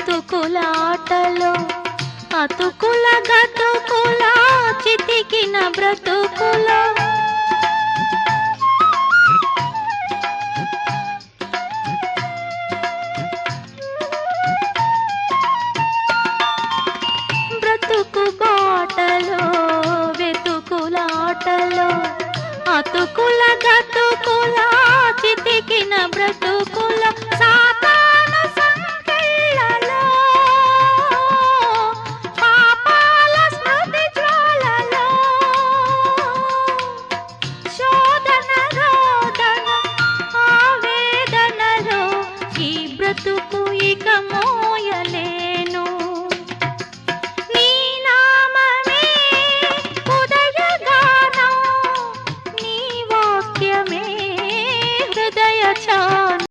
బ్రతుకులాటలో అతుకుల గతుకుల చితికిన బ్రతుకుల. బ్రతుకు బాటలో వెతుకులాటలో అతుకుల గతుకుల చితికిన బ్రతుకు బ్రతుకు ఇక మోయలే.